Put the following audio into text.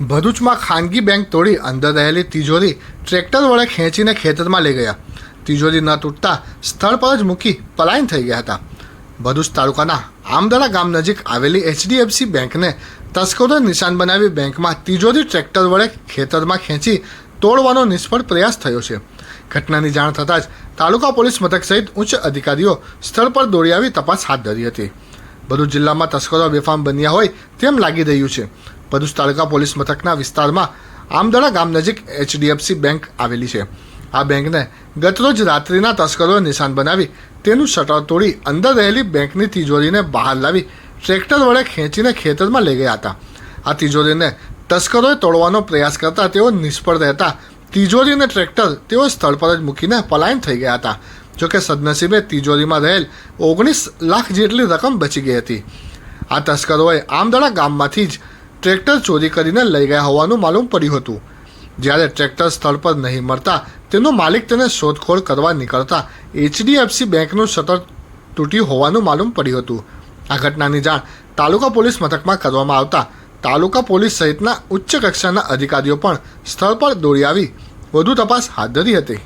ભરૂચમાં ખાનગી બેંક તોડી અંદર રહેલી તિજોરી ટ્રેક્ટર વડે ખેંચીને ખેતરમાં લઈ ગયા. તિજોરી ન તૂટતા સ્થળ પર જ મૂકી પલાયન થઈ ગયા હતા. ભરૂચ તાલુકાના આમદરા ગામ નજીક આવેલી એચડીએફસી બેંકને તસ્કરો નિશાન બનાવી બેંકમાં તિજોરી ટ્રેક્ટર વડે ખેતરમાં ખેંચી તોડવાનો નિષ્ફળ પ્રયાસ થયો છે. ઘટનાની જાણ થતાં જ તાલુકા પોલીસ મથક સહિત ઉચ્ચ અધિકારીઓ સ્થળ પર દોડી આવી તપાસ હાથ ધરી હતી. ભરૂચ જિલ્લામાં તસ્કરો બેફામ બન્યા હોય તેમ લાગી રહ્યું છે. ભરૂચ તાલુકા પોલીસ મથકના વિસ્તારમાં આમદડા ગામ નજીક એચડીએફસી બેંક આવેલી છે. આ બેંકને ગતરોજ રાત્રિના તસ્કરોએ નિશાન બનાવી તેનું શટર તોડી અંદર રહેલી બેંકની તિજોરીને બહાર લાવી ટ્રેક્ટર વડે ખેંચીને ખેતરમાં લઈ ગયા હતા. આ તિજોરીને તસ્કરોએ તોડવાનો પ્રયાસ કરતા તેઓ નિષ્ફળ રહેતા તિજોરી અને ટ્રેક્ટર તેઓ સ્થળ પર જ મૂકીને પલાયન થઈ ગયા હતા. જોકે સદનસીબે તિજોરીમાં રહેલ ઓગણીસ લાખ જેટલી રકમ બચી ગઈ હતી. આ તસ્કરોએ આમદડા ગામમાંથી જ ટ્રેક્ટર ચોરી કરીને લઈ ગયા હોવાનું માલુમ પડ્યું હતું. જ્યારે ટ્રેક્ટર સ્થળ પર નહીં મળતા, તેનો માલિક તેને શોધખોળ કરવા નીકળતા એચડીએફસી બેંકનું શટર તૂટ્યું હોવાનું માલુમ પડ્યું હતું. આ ઘટનાની જાણ તાલુકા પોલીસ મથકમાં કરવામાં આવતા તાલુકા પોલીસ સહિતના ઉચ્ચ કક્ષાના અધિકારીઓ પણ સ્થળ પર દોડી આવી. વધુ તપાસ હાથ ધરી હતી.